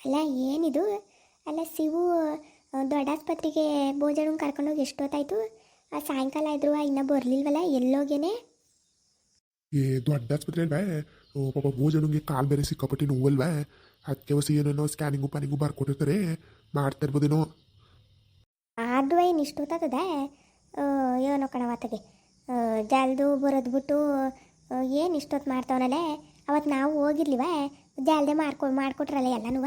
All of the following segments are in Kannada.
ಅಲ್ಲ ಏನಿದು? ಅಲ್ಲ ಶಿವು ದೊಡ್ಡಾಸ್ಪತ್ರೆಗೆ ದೊಡ್ಡ ಆಸ್ಪತ್ರೆಗೆ ಬೋಜಾಣು ಕರ್ಕೊಂಡೋಗಿ ಎಷ್ಟೊತ್ತಾಯ್ತು? ಆ ಸಾಯಂಕಾಲ ಇದ್ರು ಇನ್ನೂ ಬರಲಿಲ್ವಲ್ಲ ಎಲ್ಲೋಗೇನೆ? ಏ ದೊಡ್ಡ ಆಸ್ಪತ್ರೆ ಅಲ್ವೇ ಓ ಪಾಪ ಭೋಜನಂಗೆ ಕಾಲು ಬೇರೆ ಸಿಕ್ಕಾಪಟ್ಟಿ ನೋವಲ್ವೇ? ಅದಕ್ಕೆ ಹೊಸ ಏನೇನೋ ಸ್ಕ್ಯಾನಿಂಗು ಪ್ಯಾನಿಂಗು ಬರ್ಕೊಟ್ಟಿರ್ತಾರೆ. ಮಾಡ್ತಾ ಇರ್ಬೋದೇನೋ? ಅದು ಏನು ಇಷ್ಟೊತ್ತಾಗದ ಏನೋ ಕಣವಾತಗೆ ಜಲ್ದು ಬರೋದು ಬಿಟ್ಟು ಏನು ಇಷ್ಟೊತ್ತು ಮಾಡ್ತಾವನಲ್ಲೇ ಅವತ್ತು ನಾವು ಹೋಗಿರ್ಲಿವ? ಜಾಲ್ದೆ ಮಾಡ್ಕೊ ಮಾಡಿಕೊಟ್ರಲ್ಲ ಎಲ್ಲನೂ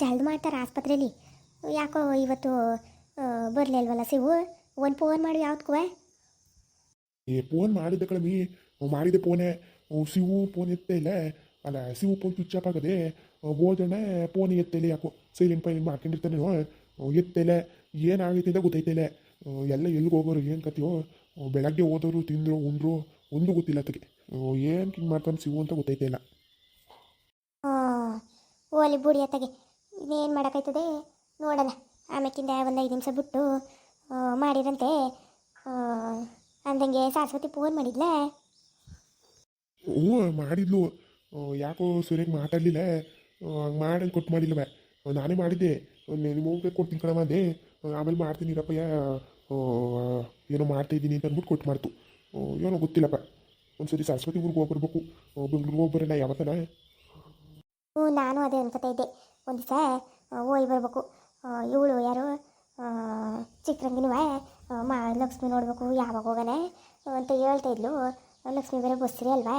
ಜಲ್ದಿ ಮಾಡ್ತಾರೆ ಆಸ್ಪತ್ರೆಯಲ್ಲಿ ಯಾಕೋ ಇವತ್ತು ಬರಲಿಲ್ವಲ್ಲ ಸಿವು ಒಂದು ಫೋನ್ ಮಾಡಿ ಯಾವ್ದಕ್ಕೂ ಏ ಫೋನ್ ಮಾಡಿದ್ದೆ ಕಳಮಿ ಮಾಡಿದೆ ಫೋನೇ. ಸಿವು ಫೋನ್ ಎತ್ತೇ ಇಲ್ಲ. ಅಲ್ಲ ಸಿವು ಫೋನ್ ಸ್ವಿಚ್ ಆಫ್ ಆಗದೆ ಭೋಜನ ಫೋನ್ ಎತ್ತೇಲೆ ಯಾಕೋ. ಸೈಲೆಂಟ್ ಫೈಲೆಂಟ್ ಮಾಡ್ಕೊಂಡಿರ್ತಾನೆ ಎತ್ತೇಲೆ ಏನಾಗೈತೆ ಅಂತ ಗೊತ್ತೈತಿಲ್ಲ ಎಲ್ಲ ಎಲ್ಲಿಗೆ ಹೋಗೋರು ಏನು ಕತೆಯೋ ಬೆಳಗ್ಗೆ ಓದೋರು ತಿಂದರು ಉಂಡ್ರು ಒಂದು ಗೊತ್ತಿಲ್ಲ ಅದಕ್ಕೆ ಏನು ಹಿಂಗೆ ಮಾಡ್ತಾನೆ ಸಿವು ಅಂತ ಗೊತ್ತೈತೆ ಇಲ್ಲ. ಓಲಿ ಬುಡಿ ಅತ್ತಗೆ. ಇನ್ನೇನು ಮಾಡೋಕ್ಕಾಯ್ತದೆ? ನೋಡೋಣ. ಆಮೇಕಿಂದ ಒಂದು ಐದು ನಿಮಿಷ ಬಿಟ್ಟು ಮಾಡಿದಂತೆ ಮಾಡಿರಂತೆ. ಅಂದಂಗೆ ಸರಸ್ವತಿ ಫೋನ್ ಮಾಡಿದ್ಲೆ? ಓ ಮಾಡಿದ್ಲು. ಯಾಕೋ ಸರಿಯಾಗಿ ಮಾತಾಡಲಿಲ್ಲ. ಹಂಗೆ ಮಾಡಿ ಕೊಟ್ಟು ಮಾಡಿಲ್ಲವ ನಾನೇ ಮಾಡಿದ್ದೆ. ನಿಮ್ಮ ಹೋಗ್ಬೇಕು ಕೊಡ್ತೀನಿ ಕಣವ ಅಂದೆ. ಆಮೇಲೆ ಮಾಡ್ತೀನಿ ಇರಪ್ಪಯ್ಯ ಆ, ಏನೋ ಮಾಡ್ತಾಯಿದ್ದೀನಿ ಅಂತ ಅಂದ್ಬಿಟ್ಟು ಕೊಟ್ಟು ಮಾಡ್ತು. ಏನೋ ಗೊತ್ತಿಲ್ಲಪ್ಪ. ಒಂದ್ಸರಿ ಸರಸ್ವತಿ ಊರಿಗೆ ಹೋಗ್ಬರ್ಬೇಕು. ಬೆಂಗ್ಳೂರಿಗೆ ಹೋಗ್ಬರಲ್ಲ ಯಾವತ್ತನ? ಹ್ಞೂ ನಾನು ಅದೇ ಅನ್ಕೋತಾ ಇದ್ದೆ. ಒಂದು ದಿವಸ ಹೋಗಿ ಬರಬೇಕು. ಇವಳು ಯಾರು? ಚಿಕ್ಕರಂಗಿನೂ ಮಾ, ಲಕ್ಷ್ಮಿ ನೋಡಬೇಕು, ಯಾವಾಗ ಹೋಗೋಣ ಅಂತ ಹೇಳ್ತಾ ಇದ್ಲು. ಲಕ್ಷ್ಮಿ ಬೇರೆ ಬಸ್ರಿ ಅಲ್ವಾ?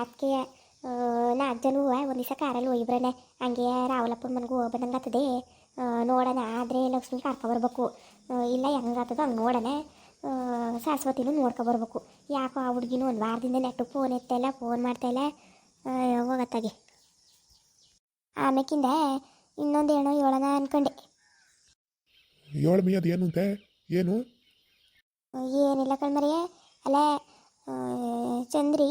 ಅದಕ್ಕೆ ನಾಲ್ಕು ಜನ ಒಂದು ದಿವಸ ಕಾರಲ್ಲಿ ಹೋಗಿ ಬರೋಣ. ಹಂಗೆ ರಾವಲಪ್ಪನ ಮನೆಗೂ ಹೋಗ ಬಂದಂಗೆ ಆಗ್ತದೆ ನೋಡೋಣ. ಆದರೆ ಲಕ್ಷ್ಮಿ ಕರ್ಕೊಬರ್ಬೇಕು ಇಲ್ಲ, ಹೆಂಗಾಗ್ತದೆ ಹಂಗೆ ನೋಡೋಣ. ಸರಸ್ವತಿನೂ ನೋಡ್ಕೊಬರ್ಬೇಕು ಯಾಕೋ ಆ ಹುಡುಗಿನೂ ಒಂದು ವಾರದಿಂದ ನೆಟ್ಟು ಫೋನ್ ಎತ್ತಲ್ಲ ಫೋನ್ ಮಾಡ್ತಾಯಿಲ್ಲ ಹೋಗತ್ತಾಗೆ. ಆಮೇಕಿಂದ ಇನ್ನೊಂದು ಏನೋ ಹೇಳೋಣ ಅನ್ಕೊಂಡೆ. ಏಳು ಮೀ ಅದು ಏನು ಅಂತೆ? ಏನು? ಏನಿಲ್ಲ ಕಣ್ಮರಿಯ ಅಲ್ಲ ಚಂದ್ರಿ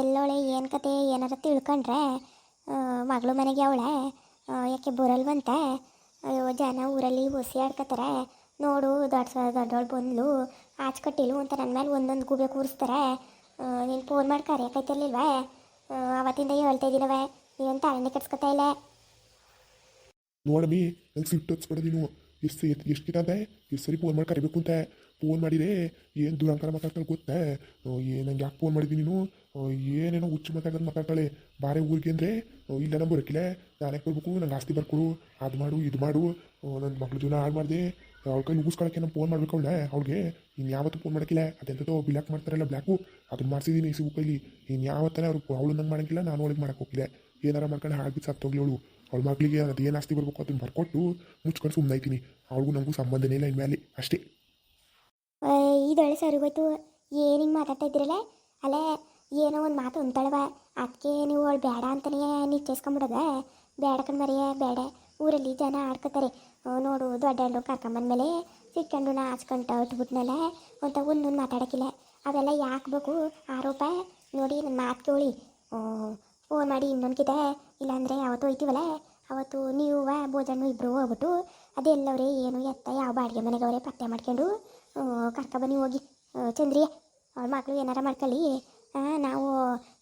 ಎಲ್ಲೋಳೆ ಏನು ಕತೆ ಏನಾರ ತಿಳ್ಕೊಂಡ್ರೆ ಮಗಳು ಮನೆಗೆ ಅವಳೆ ಯಾಕೆ ಬರಲ್ವಂತ ಅಯ್ಯೋ ಜನ ಊರಲ್ಲಿ ಹುಸಿ ಆಡ್ಕೋತಾರೆ ನೋಡು ದೊಡ್ಡ ದೊಡ್ಡವಳು ಬಂದ್ಲು ಆಚೆ ಕಟ್ಟಿಲು ಅಂತ ನನ್ನ ಮೇಲೆ ಒಂದೊಂದು ಗೂಬೆ ಕೂರಿಸ್ತಾರೆ. ನೀನು ಫೋನ್ ಮಾಡಿ ಕರೆಯೋಕೈತಿರ್ಲಿಲ್ವೇ ಅವತ್ತಿಂದ ಹೇಳ್ತಾ ಇದ್ದೀನವೇ ನೀನು ಅರಣ್ಯ ಕೆಡ್ಸ್ಕೊತಾ ಇಲ್ಲ? ನೋಡಮ್ಮಿ, ನಂಗೆ ಸಿಟ್ಟು ಹಚ್ಬೇಡ ನೀನು. ಎಷ್ಟು ಎಷ್ಟು ದಿನ ಅದೇ ಎಷ್ಟು ಸರಿ ಫೋನ್ ಮಾಡಿ ಕರಿಬೇಕು ಅಂತ. ಫೋನ್ ಮಾಡಿದೆ. ಏನು ದುರಂಕಾರ ಮಾತಾಡ್ತಾಳೆ ಗೊತ್ತಾ? ನಂಗೆ ಯಾಕೆ ಫೋನ್ ಮಾಡಿದ್ದೀನಿ ನೀನು? ಏನೇನೋ ಹುಚ್ಚು ಮಾತಾಡೋದು ಮಾತಾಡ್ತಾಳೆ. ಬಾರೆ ಊರಿಗೆ ಅಂದರೆ ಇಲ್ಲ ನಂಗೆ ಬರೋಕಿಲ್ಲ. ನಾನೇ ಬರ್ಬೇಕು ನಂಗೆ ಆಸ್ತಿ ಬರ್ಕೊಡು. ಅದು ಮಾಡು, ಇದು ಮಾಡು. ನನ್ನ ಮಕ್ಳ ಜೀವನ ಹಾಳು ಮಾಡಿದೆ. ಅವ್ಳ ಕೈ ಮುಗಿಸ್ಕೊಳಕ್ಕೆ ನಾನು ಫೋನ್ ಮಾಡ್ಬೇಕು ಅವಳೆ ಅವ್ಳಿಗೆ ಇನ್ನು ಯಾವತ್ತೂ ಫೋನ್ ಮಾಡೋಕ್ಕಿಲ್ಲ ಅದೆಂಥದ್ದು ಬ್ಲ್ಯಾಕ್ ಮಾಡ್ತಾರಲ್ಲ ಬ್ಲ್ಯಾಕು ಅದನ್ನ ಮಾಡಿಸಿದ್ದೀನಿ ಸಿಗು ಕೈಲಿ. ಇನ್ನು ಯಾವತ್ತನೇ ಅವ್ರು ಅವಳು ನಂಗೆ ಮಾಡೋಕ್ಕಿಲ್ಲ ನಾನು ಅವಳಿಗೆ ಮಾಡೋಕ್ಕೆ ಹೋಗಿಲ್ಲ ಏನಾರ ಮಾಡ್ಕೊಂಡು ಸತ್ತೋಗ್ಲಿ ಅವಳು ಅವಳ ಮಗಳಿಗೆ ಅದು ಏನು ಆಸ್ತಿ ಬರ್ಬೇಕು ಅದನ್ನು ಬರ್ಕೊಟ್ಟು ಮುಚ್ಕೊಂಡು ಸುಮ್ಮನೆ ಐತೀನಿ ಅವಳಿಗೂ ನನಗೂ ಸಂಬಂಧನೇ ಇಲ್ಲ ಇನ್ಮೇಲೆ. ಅಷ್ಟೇ. ಇದೊಳ್ಳೆ ಸರಿ ಹೋಯ್ತು. ಏನು ಮಾತಾಡ್ತಾ ಇದ್ರಲ್ಲ ಅಲ್ಲೇ ಏನೋ ಒಂದು ಮಾತು ಅಂತಾಳವ ಅದಕ್ಕೆ ನೀವು ಅವಳು ಬೇಡ ಅಂತಲೇ ನಿಶ್ಚಯಿಸ್ಕೊಂಬಿಡೋದ? ಬೇಡ ಕಣ್ಮರಿಯ ಬೇಡ. ಊರಲ್ಲಿ ಜನ ಆಡ್ಕೋತಾರೆ. ನೋಡು, ದೊಡ್ಡ ಹೆಣ್ಣು ಕರ್ಕೊಂಬಂದ್ಮೇಲೆ ಸಿಕ್ಕಂಡು ನಾ ಹಚ್ಕೊಂತ ಇಟ್ಬಿಟ್ನಲ್ಲ ಅಂತ ಒಂದೊಂದು ಮಾತಾಡೋಕ್ಕಿಲ್ಲ. ಅವೆಲ್ಲ ಯಾಕೆ ಬೇಕು? ಆರೋಪ. ನೋಡಿ ನನ್ನ ಮಾತು ಕೇಳಿ. ಫೋನ್ ಮಾಡಿ ಇನ್ನೊಂದ್ಕಿದೆ. ಇಲ್ಲಾಂದರೆ ಯಾವತ್ತು ಹೋಯ್ತೀವಲ್ಲ, ಅವತ್ತು ನೀವು ಭೋಜನ ಇಬ್ಬರು ಹೋಗ್ಬಿಟ್ಟು ಅದೆಲ್ಲವ್ರೆ ಏನು ಎತ್ತ ಯಾವ ಬಾಡಿಗೆ ಮನೆಗೆ ಅವರೇ ಪತ್ತೆ ಮಾಡ್ಕೊಂಡು ಕರ್ಕೊಬನ್ನಿ ಹೋಗಿ. ಚಂದ್ರಿ, ಅವ್ರ ಮಕ್ಕಳು ಏನಾರ ಮಾಡ್ಕೊಳ್ಳಿ. ನಾವು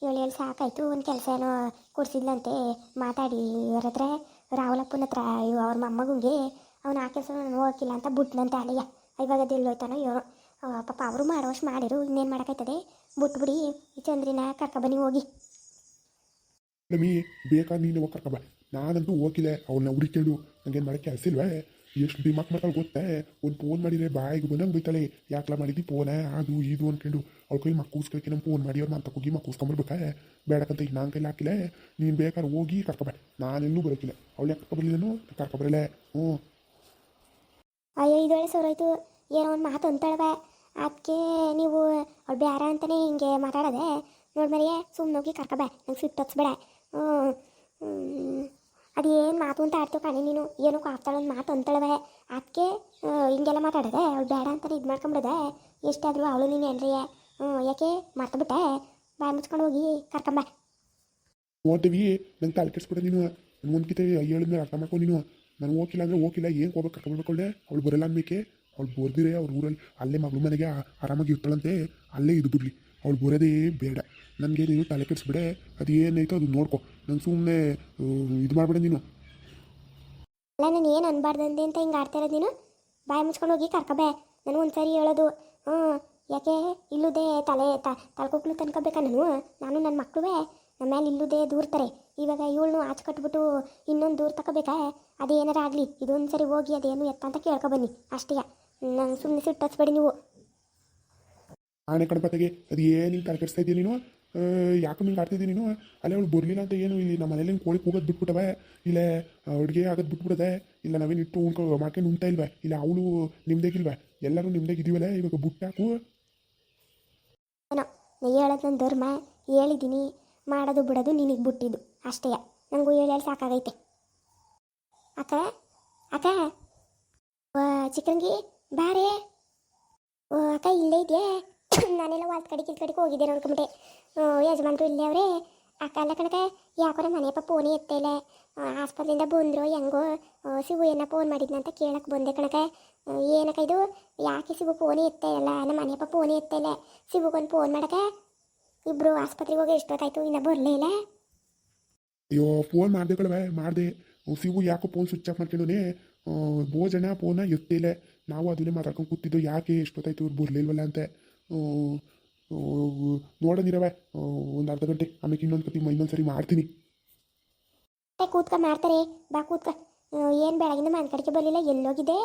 ಏಳು ಏಳು ಸಾಕಾಯಿತು, ಒಂದು ಕೆಲಸ ಏನೋ ಕೊಡ್ಸಿದ್ಲಂತೆ, ಮಾತಾಡಿ ಇವ್ರ ಹತ್ರ. ರಾಹುಲಪ್ಪನ ಹತ್ರ ಅವ್ರ ಮೊಮ್ಮಗಂಗೆ ಅವನು ಆ ಕೆಲಸ ಹೋಗಿಲ್ಲ ಅಂತ ಬಿಟ್ನಂತೆ ಅಲ್ಲಿಯ. ಇವಾಗ ಅದು ಹೋಯ್ತಾನೋ ಇವನು ಪಾಪ ಅವರು ಮಾಡೋಷ್ಟು ಮಾಡಿರು, ಇನ್ನೇನು ಮಾಡೋಕ್ಕಾಯ್ತದೆ? ಬಿಟ್ಬಿಡಿ ಚಂದ್ರಿನ ಚಂದ್ರಿನ ಕರ್ಕೊಬನ್ನಿ ಹೋಗಿ. ನಮಿ ಬೇಕಾ ನೀನು ಕರ್ಕೊಂಬ ನಾನಂತೂ ಹೋಗಿಲ್ಲ ಅವ್ರನ್ನ ಹುಡುಕೊಂಡು ನಂಗೇನು ಮಾಡೋಕ್ಕೆ ಕೆಲಸ ಇಲ್ವೇ ಎಷ್ಟು ದಿಮಾಕ್ ಮಾಡ್ತಾಳೆ ಗೊತ್ತೇ? ಒಂದು ಫೋನ್ ಮಾಡಿದ್ರೆ ಬಾಯಿಗೆ ಬಂದಂಗೆ ಬೈತಾಳೆ ಯಾಕಲ ಮಾಡಿದ್ದಿ ಫೋನ ಅದು, ಇದು ಅನ್ಕೊಂಡು ಅವ್ಳ ಕೈ ಮಕ್ಕೂಸ್ಕೊಳಕ್ಕೆ ನಮ್ಮ ಫೋನ್ ಮಾಡಿ ಅವ್ರು ಮಂತಕ್ಕೆ ಹೋಗಿ ಮಕ್ಕೂಸ್ಕೊಂಬರ್ಬೇಕಾ ಬೇಡಕ್ಕಂತ ಈಗ ನಾನು ಕೈಲಿ ಹಾಕಿಲ್ಲ. ನೀನು ಬೇಕಾದ್ರೆ ಹೋಗಿ ಕರ್ಕೊಬೇಡ ನಾನೆಲ್ಲೂ ಬರೋಕ್ಕಿಲ್ಲ ಅವಳು ಯಾಕೆ ಕರ್ಕೊಬರ್ಲಿಲ್ಲನು ಕರ್ಕೊಬರಲ್ಲ ಹ್ಞೂ. ಅಯ್ಯೋ ಸರ್ ಆಯ್ತು ಏನೋ ಒಂದು ಮಾತು ಅಂತಾಳವ. ಅದಕ್ಕೆ ನೀವು ಅವ್ಳು ಬೇಡ ಅಂತಲೇ ಹಿಂಗೆ ಮಾತಾಡೋದೆ. ನೋಡ್ಮರಿಯೇ ಸುಮ್ಮನೆ ಹೋಗಿ ಕರ್ಕೊಬೇ ನಂಗೆ ಸಿಟ್ಟು ಹಚ್ಬೇಡ ಅದೇನು ಮಾತು ಅಂತ ಆಡ್ತೇವೆ ಕಣಿ ನೀನು. ಏನೋ ಒಂದು ಮಾತು ಅಂತಳವೇ ಅದಕ್ಕೆ ಹಿಂಗೆಲ್ಲ ಮಾತಾಡದೆ? ಅವ್ಳು ಬೇಡ ಅಂತ ಇದು ಮಾಡ್ಕೊಂಬಿಡದೆ? ಎಷ್ಟಾದರೂ ಅವಳು ನೀನು ಏನ್ರಿಯ ಹ್ಞೂ ಯಾಕೆ? ಮರ್ತಬಿಟ್ಟೆ? ಬಾಯ್ ಮುಚ್ಕೊಂಡು ಹೋಗಿ ಕರ್ಕೊಂಬ ಓದ್ತೀವಿ ನಂಗೆ ತಲೆ ಕೆಡ್ಸ್ಬಿಡ ನೀನು. ನಾನು ಒಂದು ಕಿತೆ ಹೇಳಿದ್ಮೇಲೆ ಅರ್ಥ ಮಾಡ್ಕೊ ನೀನು. ನಾನು ಹೋಗಿಲ್ಲ ಅಂದರೆ ಹೋಗಿಲ್ಲ ಏನು ಹೋಗ್ಬೇಕು ಕರ್ಕೊಂಡ್ಬಿಡ್ಕೊಳ್ಳೆ ಅವಳು ಬರಲ್ಲ ಅನ್ಬೇಕೆ? ಅವಳು ಬರ್ದಿರೆ, ಅವ್ರ ಊರಲ್ಲಿ. ಅಲ್ಲೇ ಮಗಳ ಮನೆಗೆ ಆರಾಮಾಗಿ ಇರ್ತಾಳಂತೆ. ಅಲ್ಲೇ ಇದು ಬಿಡ್ಲಿ. ಅವಳು ಬರೋದೇ ಬೇಡ. ನನಗೆ ನೀನು ತಲೆ ಕೆಡಿಸ್ಬಿಡೆ ಅದು ಏನೈತೋ ಅದು ನೋಡ್ಕೊ. ನಾನು ಸುಮ್ಮನೆ ಇದು ಮಾಡಬೇಡ ನೀನು. ಅಲ್ಲ, ನಾನು ಏನು ಅನ್ಬಾರ್ದಂದೆ ಅಂತ ಹಿಂಗೆ ಆಡ್ತಾ ನೀನು? ಬಾಯಿ ಮುಚ್ಕೊಂಡು ಹೋಗಿ ಕರ್ಕೊಬೇ ನಾನು ಒಂದ್ಸರಿ ಹೇಳೋದು ಹ್ಞೂ ಯಾಕೆ ಇಲ್ಲುದೇ ತಲೆ ತಲೆಕೊಕ್ಲು ತನ್ಕೋಬೇಕಾ ನಾನು? ನಾನು ನನ್ನ ಮಕ್ಕಳುವೇ ನಮ್ಮ ಮೇಲೆ ಇಲ್ಲುದೇ ದೂರ್ತಾರೆ ಇವಾಗ ಇವಳನ್ನು ಆಚೆ ಕಟ್ಬಿಟ್ಟು ಇನ್ನೊಂದು ದೂರ ತಗೋಬೇಕಾ ಅದೇನಾರ ಆಗಲಿ ಇದೊಂದು ಸರಿ ಹೋಗಿ ಅದೇನು ಎತ್ತ ಅಂತ ಕೇಳ್ಕೊಬನ್ನಿ ಅಷ್ಟೇ. ನಾನು ಸುಮ್ಮನೆ ಸಿಟ್ಟು ಹಚ್ಬೇಡಿ ನೀವು. ಆನೆ ಕಣಪತಿಗೆ ಅದು ಏನು ಹಿಂಗೆ ತಲೆ ನೀನು? ಯಾಕೆ ಹಿಂಗೆ ನೀನು? ಅಲ್ಲೇ ಅವಳು ಬರಲಿಲ್ಲ ಅಂತ ಏನು? ಇಲ್ಲಿ ನಮ್ಮ ಮನೇಲಿ ಕೋಳಿ ಕೂಗೋದು ಬಿಟ್ಬಿಟ್ಟವೆ. ಇಲ್ಲ ಅಡುಗೆ ಆಗೋದು ಬಿಟ್ಬಿಡದೆ ಇಲ್ಲ, ನಾವೇನು ಇಟ್ಟು ಉಣ್ಕೊ, ಮಾಡ್ಕೊಂಡು ಉಣ್ತಾ ಇಲ್ವಾ? ಇಲ್ಲ, ಅವಳು ನಿಮ್ದೇಗಿಲ್ವೇ? ಎಲ್ಲರೂ ನಿಮ್ದೇಗಿದ್ದೀವಲ್ಲ ಇವಾಗ ಬುಟ್ಟಾಕು ಹೇಳೋದು ನನ್ನ ಧರ್ಮ ಹೇಳಿದ್ದೀನಿ ಮಾಡೋದು ಬಿಡೋದು ನಿನಗೆ ಬಿಟ್ಟಿದ್ದು ಅಷ್ಟೇ ನನಗೂ ಹೇಳಿ ಸಾಕಾಗೈತೆ. ಅಕ್ಕ ಅಕ್ಕ. ಚಿಕ್ಕಂಗಿ, ಬಾರೇ. ಓ, ಅಕ್ಕ, ಇಲ್ಲೇ ಇದೆಯಾ? ನಾನೆಲ್ಲ ವಾಲ್ದ ಕಡೆಗೆ ಕಡೆಗೆ ಹೋಗಿದ್ದೆ ನೋಡ್ಕೊಂಬಿಟ್ಟೆ ಯಜಮಾನ್ರು ಇಲ್ಲೇ ಅವರೇ. ಅಕ್ಕಲ್ಲ ಕಣಕ ಯಾಕೋ ನಮ್ಮ ಮನೆಯಪ್ಪ ಫೋನೇ ಎತ್ತ ಇಲ್ಲ. ಆಸ್ಪತ್ರೆಯಿಂದ ಬಂದ್ರು, ಹೆಂಗೋ ಏನ ಫೋನ್ ಮಾಡಿದ್ನಂತ ಕೇಳಕ್ಕೆ ಬಂದೆ ಕಣಕ ಏನಕ್ಕ ಇದು? ಯಾಕೆ ಸಿಗು ಫೋನೇ ಎತ್ತೇ ಇಲ್ಲ? ನಮ್ಮ ಮನೆಯಪ್ಪ ಫೋನೇ ಎತ್ತ ಶಿವುಗೊಂದು ಫೋನ್ ಮಾಡಕ ಇಬ್ರು ಆಸ್ಪತ್ರೆಗೆ ಹೋಗಿ ಎಷ್ಟೊತ್ತಾಯ್ತು? ಇನ್ನ ಬರಲೇ ಇಲ್ಲ. ಅಯ್ಯೋ ಫೋನ್ ಮಾಡಿದೆ ಕಳವೆ ಮಾಡಿದೆ. ಸಿಗು ಯಾಕೋ ಫೋನ್ ಸ್ವಿಚ್ ಆಫ್ ಮಾಡ್ಕೊಂಡೋನೆ ಬೋ ಜನ ಫೋನ ಎತ್ತಿಲ್ಲ ನಾವು ಅದನ್ನೇ ಮಾತಾಡ್ಕೊಂಡು ಕೂತಿದ್ದು, ಯಾಕೆ ಎಷ್ಟೊತ್ತಾಯ್ತು? ಇವ್ರು ಬರಲಿಲ್ವಲ್ಲ ಅಂತ. ನೋಡೋದಿರವೆ ಒಂದು ಅರ್ಧ ಗಂಟೆ. ಆಮೇಲೆ ಇನ್ನೊಂದು ಕತಿ ಇನ್ನೊಂದು ಸರಿ ಮಾಡ್ತೀನಿ. ಕೂತ್ಕ ಮಾಡ್ತಾರೆ. ಬಾ, ಕೂತ್ಕ. ಏನು ಬೆಳಗಿಂದ ಮನೆ ಕಡೆಗೆ ಬರಲಿಲ್ಲ. ಎಲ್ಲೋಗಿದೆ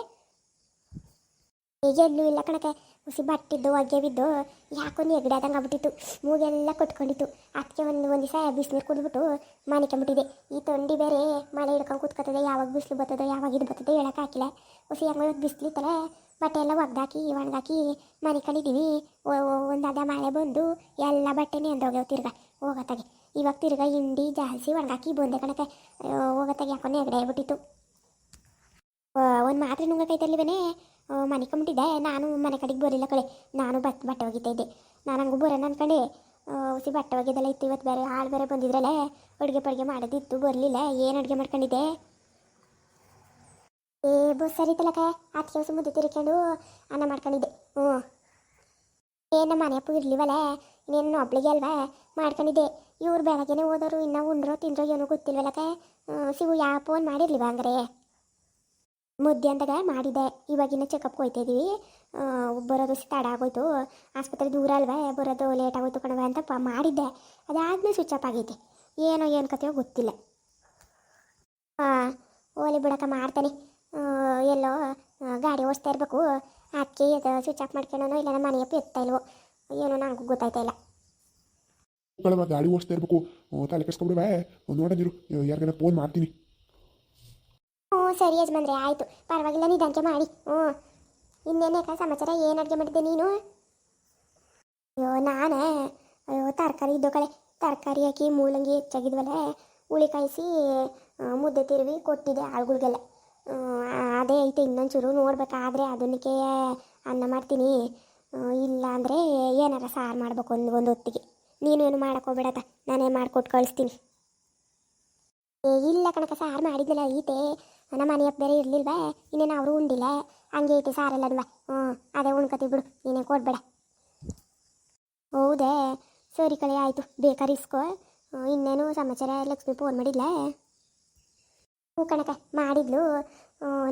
ಈಗ ಎಲ್ಲೂ ಇಲ್ಲ ಕಣಕ ಹುಸಿ ಬಟ್ಟಿದ್ದು ಒಗ್ಗೆ ಬಿದ್ದು ಯಾಕೋ ಆದಂಗೆ ಆಗ್ಬಿಟ್ಟಿತ್ತು. ಮೂಗೆಲ್ಲ ಕೊಟ್ಕೊಂಡಿತ್ತು. ಅದಕ್ಕೆ ಒಂದು ಒಂದು ದಿವಸ ಬಿಸಿನೀರು ಕುಡಿದ್ಬಿಟ್ಟು ಮಾನಿಕೊಂಬಿಟ್ಟಿದೆ ಈ ತೊಂಡಿ ಬೇರೆ ಮಳೆ ಹಿಡ್ಕೊಂಡು ಕೂತ್ಕೊತದೆ. ಯಾವಾಗ ಬಿಸಿಲು ಬರ್ತದೆ, ಯಾವಾಗ ಇದು ಬರ್ತದೆ ಹೇಳಕ್ಕೆ ಹಾಕಿಲ್ಲ. ಹುಸಿ ಹಂಗೆ ಬಿಸಿಲಿತ್ತಲ್ಲ ಬಟ್ಟೆ ಎಲ್ಲ ಒಗ್ದಾಕಿ ಒಣಗಾಕಿ ಮನೆ ಒಂದು ಅದ ಮಳೆ ಬಂದು ಎಲ್ಲ ಬಟ್ಟೆನೇ ಎಂದೋಗ್ಯವ ತಿರ್ಗ. ಹೋಗತ್ತಾಗೆ. ಇವಾಗ ತಿರ್ಗ ಹಿಂಡಿ ಜಾಲ್ಸಿ ಒಣಗಾಕಿ ಬಂದೆ ಕಣಕ್ಕೆ ಹೋಗತ್ತಾಗೆ ಯಾಕೋ ನೆಗಡೆ ಆಗ್ಬಿಟ್ಟಿತ್ತು. ಒಂದು ಮಾತ್ರೆ ನುಂಗಕೈತಲ್ಲಿವನೇ ಮನೆ ಕಂಬಿಟ್ಟಿದ್ದೆ. ನಾನು ಮನೆ ಕಡೆಗೆ ಬರಲಿಲ್ಲ ಕಡೆ ನಾನು ಬಟ್, ಬಟ್ಟೆ ಒಗಿತಾ ಇದ್ದೆ. ನಾನು ಹಂಗೂ ಬರೋಣ ಅನ್ಕೊಂಡೆ. ಹುಸಿ ಬಟ್ಟೆ ಒಗೆದೆಲ್ಲ ಇತ್ತು. ಇವತ್ತು ಬೇರೆ ಹಾಳು ಬೇರೆ ಬಂದಿದ್ರಲ್ಲೇ, ಅಡುಗೆ ಪಡುಗೆ ಮಾಡೋದಿತ್ತು, ಬರಲಿಲ್ಲ. ಏನು ಅಡುಗೆ ಮಾಡ್ಕೊಂಡಿದ್ದೆ? ಏ ಬಸ್ ಸರಿ ತಲಕ ಹತ್ತು ಕೆಲಸ ಮುದ್ದೆ ತಿರ್ಕೊಂಡು ಅನ್ನ ಮಾಡ್ಕೊಂಡಿದ್ದೆ. ಹ್ಞೂ. ಏನು ನಮ್ಮ ಮನೆ ಅಪ್ಪು ಇರ್ಲಿವಲ್ಲ ಇನ್ನೇನು ಒಬ್ಳಿಗೆ ಅಲ್ವಾ, ಮಾಡ್ಕೊಂಡಿದ್ದೆ. ಇವ್ರು ಬೆಳಗ್ಗೆನೆ ಹೋದವರು ಇನ್ನೂ ಉಂಡ್ರೋ ತಿಂದ್ರೋ ಏನೋ ಗೊತ್ತಿಲ್ವಲ್ಲಕ ಸಿಗು ಯಾವ ಫೋನ್ ಮಾಡಿರ್ಲಿವ ಹಂಗಾರೆ. ಮುದ್ದೆ ಅಂದಾಗ ಮಾಡಿದ್ದೆ ಇವಾಗಿನ ಚೆಕಪ್ಗೆ ಹೋಯ್ತಾ ಇದ್ದೀವಿ ಬರೋದು ತಡ ಆಗೋಯ್ತು, ಆಸ್ಪತ್ರೆ ದೂರ ಅಲ್ವೇ, ಬರೋದು ಲೇಟ್ ಆಗೋಯ್ತು ಕಣವ ಅಂತ ಪ, ಮಾಡಿದ್ದೆ. ಅದಾದ್ಮೇಲೆ ಸ್ವಿಚ್ ಆಫ್ ಆಗೈತೆ. ಏನೋ, ಏನು ಕತೆಯೋ ಗೊತ್ತಿಲ್ಲ. ಹಾಂ, ಓಲಿ ಬಿಡಕ್ಕ ಮಾಡ್ತಾನೆ. ಎಲ್ಲೋ ಗಾಡಿ ಓಡಿಸ್ತಾ ಇರಬೇಕು. ಅದಕ್ಕೆ ಇದು ಸ್ವಿಚ್ ಆಫ್ ಮಾಡ್ಕೊಳ್ಳೋನೋ ಇಲ್ಲ ನಮ್ಮ ಮನೆಯಪ್ಪ ಎತ್ತಾ ಇಲ್ವೋ? ಏನೋ ನನಗೂ ಗೊತ್ತಾಯ್ತಾ ಇಲ್ಲ. ಕಳವ ಗಾಡಿ ಓಡಿಸ್ತಾ ಇರಬೇಕು. ತಲೆ ಕೆಡ್ಸ್ಕೊಂಡ್ಬಿಡುವೆ ನೋಡೋದಿರು ಯಾರಿಗಾರ ಫೋನ್ ಮಾಡ್ತೀನಿ. ಹ್ಞೂ ಸರಿ ಯಜಮಾನ್ರೆ ಆಯಿತು. ಪರವಾಗಿಲ್ಲ ನಿಧಾನಕ್ಕೆ ಮಾಡಿ. ಹ್ಞೂ. ಇನ್ನೇನಕ್ಕ ಸಮಾಚಾರ? ಏನು ಅಡುಗೆ ಮಾಡಿದ್ದೆ ನೀನು? ಅಯ್ಯೋ ನಾನೇ. ಅಯ್ಯೋ ತರಕಾರಿ ಇದ್ದೋ ಕಳೆ ತರಕಾರಿ ಹಾಕಿ ಮೂಲಂಗಿ ಹೆಚ್ಚಾಗಿದ್ವಲ್ಲ ಹುಳಿ ಕಾಯಿಸಿ ಮುದ್ದೆ ತಿರುವಿ ಕೊಟ್ಟಿದ್ದೆ ಆಳುಗಳಿಗೆಲ್ಲ. ಅದೇ ಐತೆ, ಇನ್ನೊಂಚೂರು ನೋಡ್ಬೇಕಾದ್ರೆ ಅದನ್ನಕ್ಕೆ ಅನ್ನ ಮಾಡ್ತೀನಿ. ಇಲ್ಲ ಅಂದರೆ ಏನಾರ ಸಾರು ಮಾಡ್ಬೇಕು ಒಂದು ಒಂದು ಹೊತ್ತಿಗೆ. ನೀನು ಏನು ಮಾಡೋಕ್ಕೋಗ್ಬೇಡತ್ತ ನಾನೇ ಮಾಡಿಕೊಟ್ಟು ಕಳಿಸ್ತೀನಿ. ಇಲ್ಲ ಕಣಕ ಸಾರು ಮಾಡಿದ್ದಿಲ್ಲ ಐತೆ ನಮ್ಮ ಮನೆಯಪ್ಪ ಬೇರೆ ಇರಲಿಲ್ವ? ಇನ್ನೇನು ಅವರು ಉಂಡಿಲ್ಲ. ಹಂಗೆ ಐತೆ ಸಾರೆಲ್ಲ ಹ್ಞೂ, ಅದೇ ಉಣ್ಕತಿ ಬಿಡು. ನೀನೇ ಕೊಡ್ಬೇಡ. ಹೌದೇ? ಸರಿ ಕಳೆ ಆಯಿತು. ಬೇಕಾರಿಸ್ಕೋ ಇನ್ನೇನು ಸಮಾಚಾರ ಲಕ್ಷ್ಮಿ ಫೋನ್ ಮಾಡಿದ್ಲ? ಹ್ಞೂ ಕಣಕ ಮಾಡಿದ್ಲು.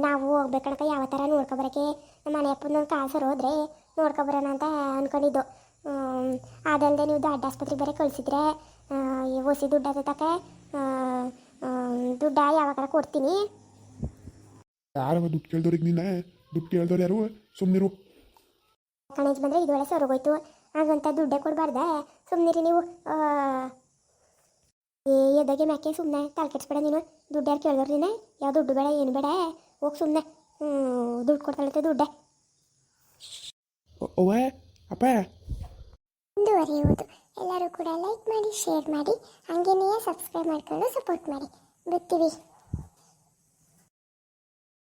ನಾವು ಹೋಗ್ಬೇಕು ಕಣಕ ಯಾವ ಥರ ನೋಡ್ಕೊಬರಕ್ಕೆ? ನಮ್ಮ ಮನೆಯಪ್ಪನ ಕಾಸರು ಹೋದ್ರೆ ನೋಡ್ಕೊಬರೋಣ ಅಂತ ಅಂದ್ಕೊಂಡಿದ್ದು ಅದಲ್ಲದೆ ನೀವು ದೊಡ್ಡ ಆಸ್ಪತ್ರೆಗೆ ಬೇರೆ ಕಳಿಸಿದ್ರೆ ಹೊಸಿ ದುಡ್ಡು ಅದತಕ್ಕ ದುಡ್ಡ ಯಾವಾಗ ಕೊಡ್ತೀನಿ? ಯಾರು ದುಡ್ಡು ಕೇಳ್ದವ್ರಿಗೆ ನೀನು? ದುಡ್ಡು ಕೇಳ್ದವ್ರು ಯಾರು? ಸುಮ್ಮನಿರು ಕಣೇಜ್ ಬಂದರೆ ಇದು ಒಳ್ಳೆ ಸೊರಗೋಯ್ತು. ಹಾಗಂತ ದುಡ್ಡೇ ಕೊಡಬಾರ್ದ. ಸುಮ್ಮನಿರಿ ನೀವು. ಏ ಎದಾಗೆ ಮ್ಯಾಕೆ ಸುಮ್ಮನೆ ತಲೆ ಕೆಡ್ಸ್ಬೇಡ ನೀನು? ದುಡ್ಡು ಯಾರು ಕೇಳಿದ್ರು ನೀನು ಯಾವ ದುಡ್ಡು ಬೇಡ ಏನು ಬೇಡ? ಹೋಗಿ ಸುಮ್ಮನೆ ಹ್ಞೂ ದುಡ್ಡು ಕೊಡ್ತಾಳತ್ತೆ ದುಡ್ಡೆ. ಅವ್ವ ಅಪ್ಪ. ಮುಂದುವರಿಯುವುದು. ಎಲ್ಲರೂ ಕೂಡ ಲೈಕ್ ಮಾಡಿ ಶೇರ್ ಮಾಡಿ. ಹಾಗೆಯೇ ಸಬ್ಸ್ಕ್ರೈಬ್ ಮಾಡ್ಕೊಂಡು ಸಪೋರ್ಟ್ ಮಾಡಿ. ಬರ್ತೀವಿ.